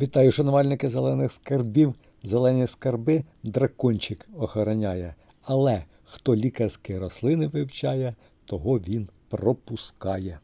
Вітаю, шанувальники зелених скарбів. Зелені скарби дракончик охороняє. Але хто лікарські рослини вивчає, того він пропускає.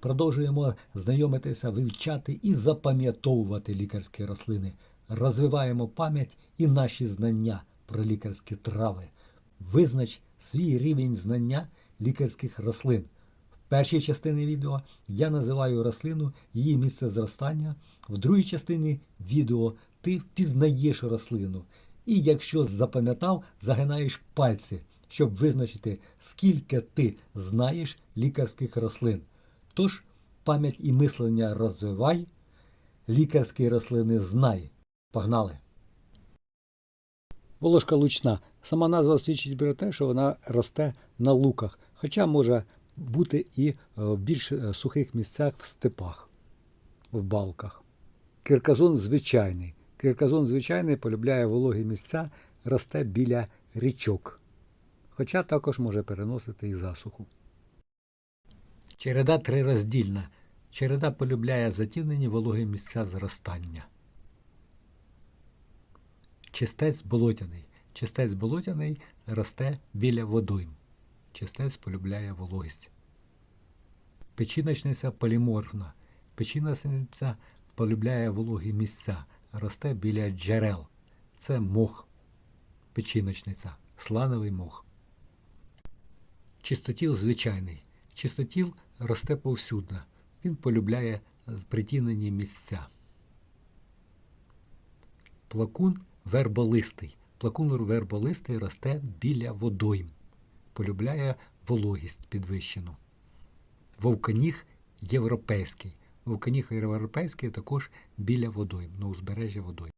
Продовжуємо знайомитися, вивчати і запам'ятовувати лікарські рослини. Розвиваємо пам'ять і наші знання про лікарські трави. Визнач свій рівень знання лікарських рослин. Першій частині відео я називаю рослину її місце зростання. В другій частині відео ти впізнаєш рослину. І якщо запам'ятав, загинаєш пальці, щоб визначити, скільки ти знаєш лікарських рослин. Тож пам'ять і мислення розвивай, лікарські рослини знай. Погнали! Волошка лучна. Сама назва свідчить про те, що вона росте на луках, хоча може бути і е, в більш е, сухих місцях в степах, в балках. Кирказон звичайний. Кирказон звичайний полюбляє вологі місця, росте біля річок, хоча також може переносити і засуху. Череда трироздільна. Череда полюбляє затінені вологі місця зростання. Чистець болотяний. Чистець болотяний росте біля водойм. Чистець полюбляє вологість. Печіночниця поліморфна. Печіночниця полюбляє вологі місця. Росте біля джерел. Це мох. Печіночниця. Слановий мох. Чистотіл звичайний. Чистотіл росте повсюдно. Він полюбляє притінені місця. Плакун верболистий. Плакун верболистий росте біля водойм. Полюбляє вологість підвищену. Вовканіг європейський. Вовканіг європейський також біля водойм, на узбережжі водойм.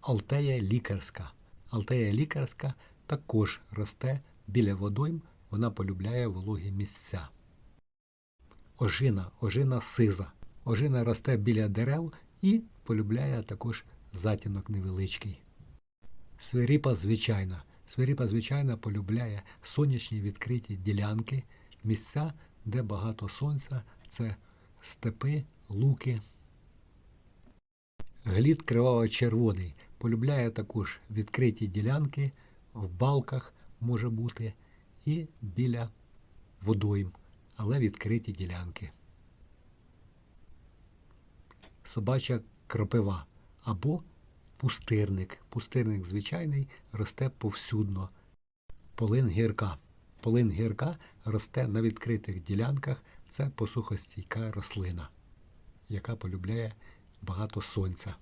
Алтея лікарська. Алтея лікарська також росте біля водойм, вона полюбляє вологі місця. Ожина, ожина сиза. Ожина росте біля дерев і полюбляє також затінок невеличкий. Свиріпа звичайна. Свиріпа звичайна полюбляє сонячні відкриті ділянки, місця, де багато сонця, це степи, луки. Глід криваво-червоний полюбляє також відкриті ділянки, в балках може бути і біля водойм, але відкриті ділянки. Собача кропива або пустирник. Пустирник звичайний росте повсюдно. Полин гірка. Полин гірка росте на відкритих ділянках. Це посухостійка рослина, яка полюбляє багато сонця.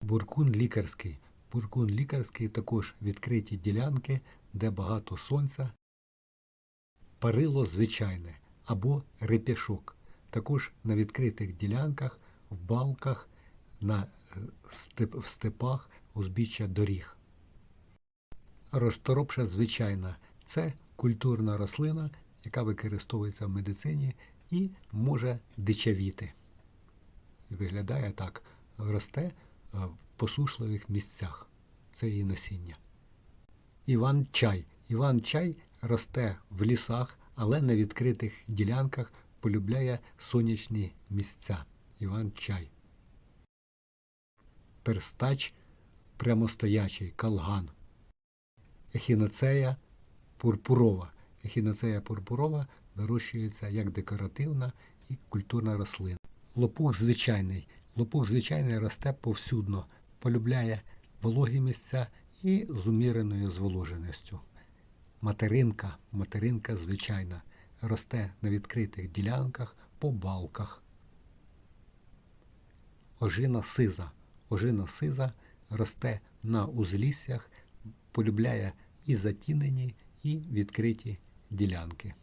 Буркун лікарський. Буркун лікарський також відкриті ділянки, де багато сонця. Парило звичайне або реп'яшок. Також на відкритих ділянках, в балках, на степ, в степах, узбіччя доріг. Розторопша звичайна це культурна рослина, яка використовується в медицині і може дичавіти. Виглядає так, росте в посушливих місцях. Це її насіння. Іван чай. Іван чай росте в лісах, але на відкритих ділянках полюбляє сонячні місця. Іван чай. Перстач прямостоячий, калган. Ехінацея пурпурова. Ехінацея пурпурова вирощується як декоративна і культурна рослина. Лопух звичайний. Лопух звичайний росте повсюдно, полюбляє вологі місця і з уміреною зволоженістю. Материнка, материнка звичайна, росте на відкритих ділянках по балках. Ожина сиза. Ожина сиза росте на узліссях, полюбляє і затінені, і відкриті ділянки.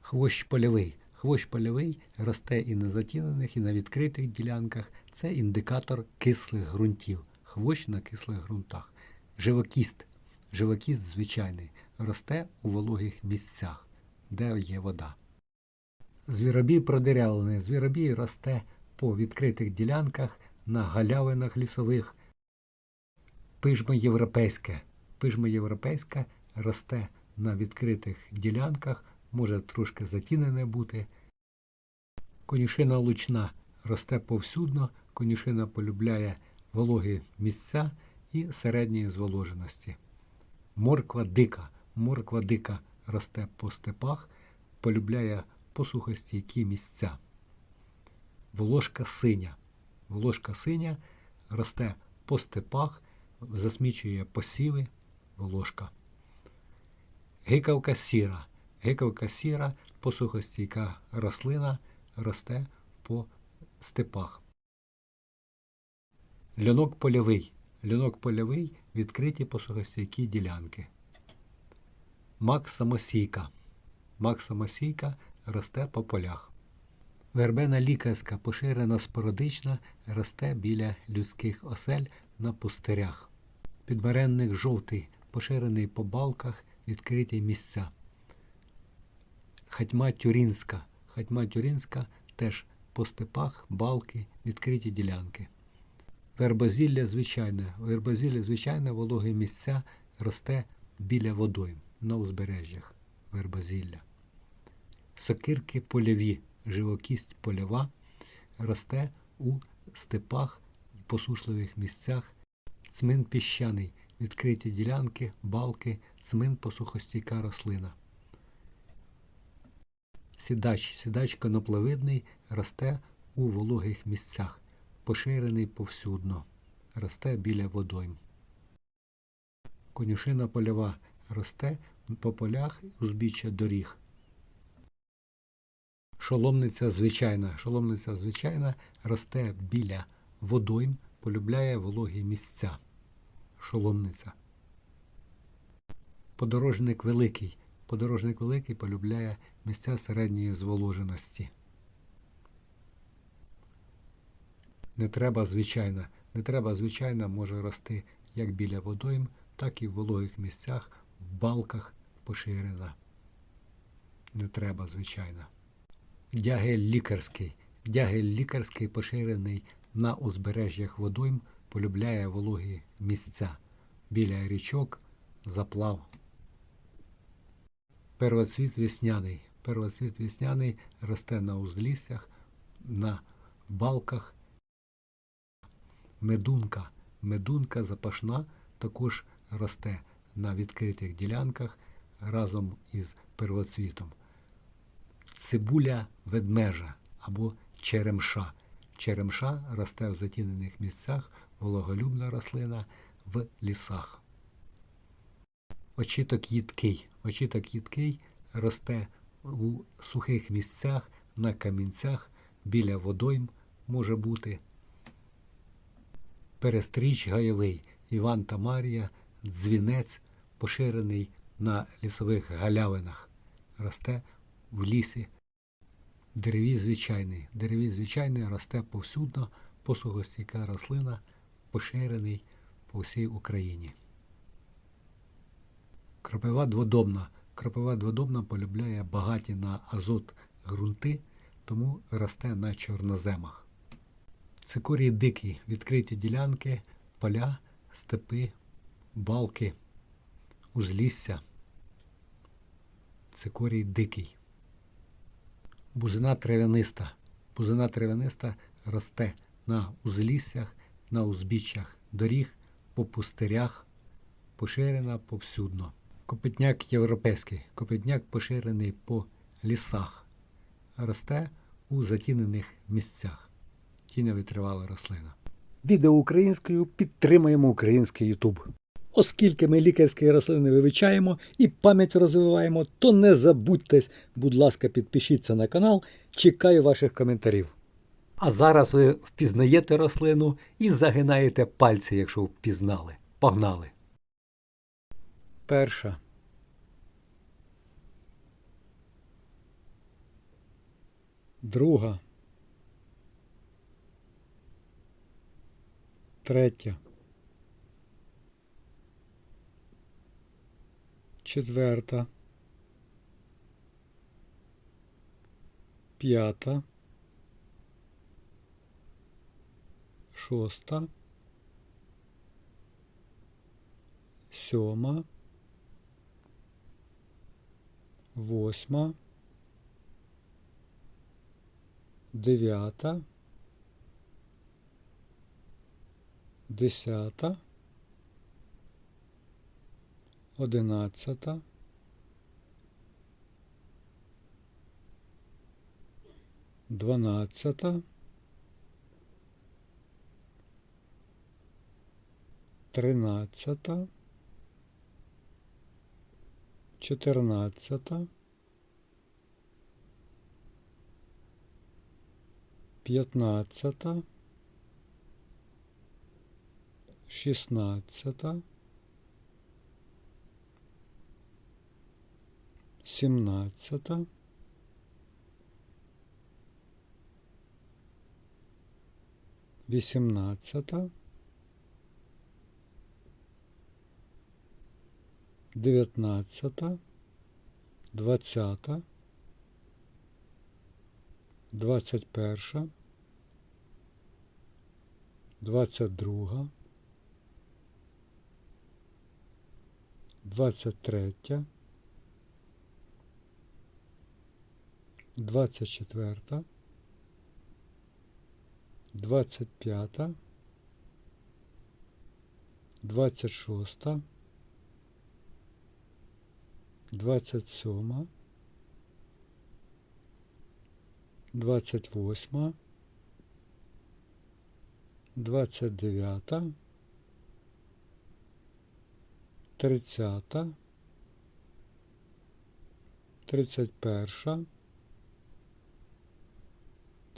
Хвощ польовий. Хвощ польовий росте і на затінених, і на відкритих ділянках. Це індикатор кислих ґрунтів. Хвощ на кислих ґрунтах. Живокіст. Живокіст звичайний. Росте у вологих місцях, де є вода. Звіробій продерявлений. Звіробій росте по відкритих ділянках на галявинах лісових. Пижмо європейське. Пижмо європейське росте на відкритих ділянках, може трошки затінене бути. Конюшина лучна росте повсюдно, конюшина полюбляє вологі місця і середньої зволоженості. Морква дика. Морква дика росте по степах, полюбляє посухостійкі місця. Волошка синя. Волошка синя росте по степах, засмічує посіви волошка. Гикавка сіра. Гикавка сіра посухостійка рослина росте по степах. Льонок польовий. Льонок польовий відкриті посухостійкі ділянки. Мак самосійка. Мак самосійка росте по полях. Вербена лікарська поширена спородична росте біля людських осель на пустирях. Підберенник жовтий, поширений по балках, відкриті місця. Хатьма тюрінська. Хатьма тюрінська теж по степах, балки, відкриті ділянки. Вербозілля звичайне. Вербозілля звичайне, вологі місця росте біля водойм на узбережжях. Вербозілля. Сокирки польові, живокість польова росте у степах, посушливих місцях. Цмин піщаний, відкриті ділянки, балки, цмин посухостійка рослина. Сідач, сідач коноплевидний росте у вологих місцях, поширений повсюдно, росте біля водойм. Конюшина польова росте по полях узбіччя доріг. Шоломниця звичайна. Шоломниця звичайна росте біля водойм, полюбляє вологі місця. Шоломниця. Подорожник великий. Подорожник великий полюбляє місця середньої зволоженості. Не треба звичайна. Не треба звичайна може рости як біля водойм, так і в вологих місцях, в балках поширена. Не треба звичайна. Дягель лікарський. Дягель лікарський поширений на узбережжях водойм, полюбляє вологі місця біля річок, заплав. Первоцвіт весняний. Первоцвіт весняний росте на узліссях, на балках. Медунка. Медунка запашна також росте на відкритих ділянках разом із первоцвітом. Цибуля ведмежа або черемша. Черемша росте в затінених місцях, вологолюбна рослина в лісах. Очіток їдкий. Очіток їдкий росте у сухих місцях, на камінцях, біля водойм може бути. Перестріч гайовий. Іван та Марія, дзвінець, поширений на лісових галявинах. Росте в лісі. Деревій звичайний. Деревій звичайний росте повсюдно, посухостійка рослина, поширений по всій Україні. Кропива дводобна. Кропива дводобна полюбляє багаті на азот ґрунти, тому росте на чорноземах. Цикорій дикий, відкриті ділянки, поля, степи, балки, узлісся. Цикорій дикий. Бузина травяниста. Бузина травяниста росте на узліссях, на узбіччях доріг, по пустирях, поширена повсюдно. Копитняк європейський. Копитняк поширений по лісах. Росте у затінених місцях. Тіньовитривала рослина. Відео українською підтримуємо український Ютуб. Оскільки ми лікарські рослини вивчаємо і пам'ять розвиваємо, то не забудьтесь, будь ласка, підпишіться на канал. Чекаю ваших коментарів. А зараз ви впізнаєте рослину і загинаєте пальці, якщо впізнали. Погнали. Перша. Друга. Третя. Четверта. П'ята. Шоста. Сьома. Восьма. дев'ята, десята, одинадцята, дванадцята, тринадцята, чотирнадцята, п'ятнадцята, шістнадцята, сімнадцята, вісімнадцята, дев'ятнадцята, двадцята, двадцять перша, двадцять друга, двадцять третя, двадцять четверта, двадцять п'ята, двадцять шоста, двадцять сьома,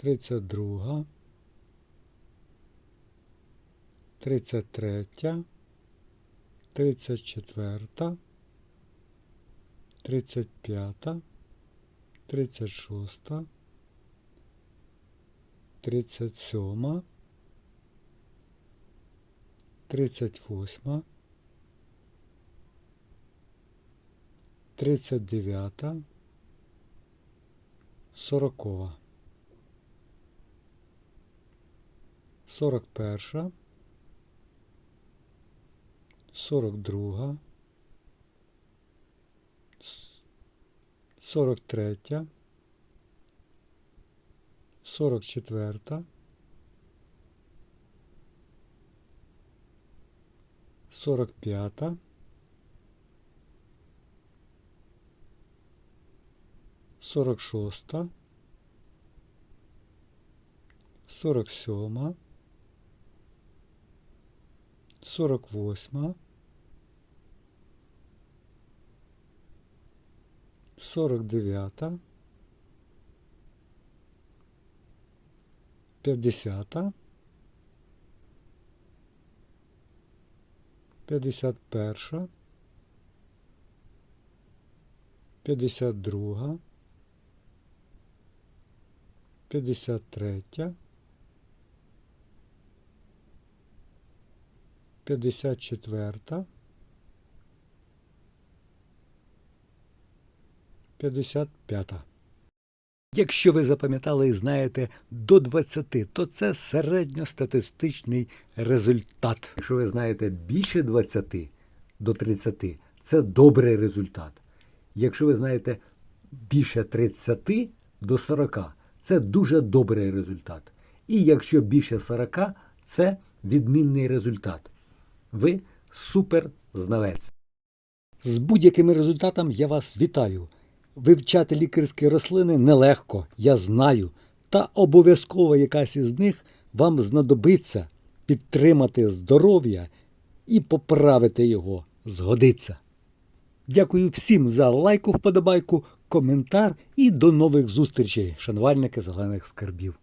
двадцять восьма, двадцять дев'ята, тридцята, тридцять перша, тридцять друга, тридцять третя, тридцять четверта, тридцять п'ята, тридцять 48, 49, 50, 51, 52, 53, 54, 55. Якщо ви запам'ятали і знаєте до 20, то це середньостатистичний результат. Якщо ви знаєте більше 20 до 30, це добрий результат. Якщо ви знаєте більше 30 до 40, це дуже добрий результат. І якщо більше 40, це відмінний результат. Ви суперзнавець. З будь-якими результатами я вас вітаю. Вивчати лікарські рослини нелегко, я знаю, та обов'язково якась із них вам знадобиться підтримати здоров'я і поправити його згодиться. Дякую всім за лайку, вподобайку, коментар і до нових зустрічей, шанувальники зелених скарбів.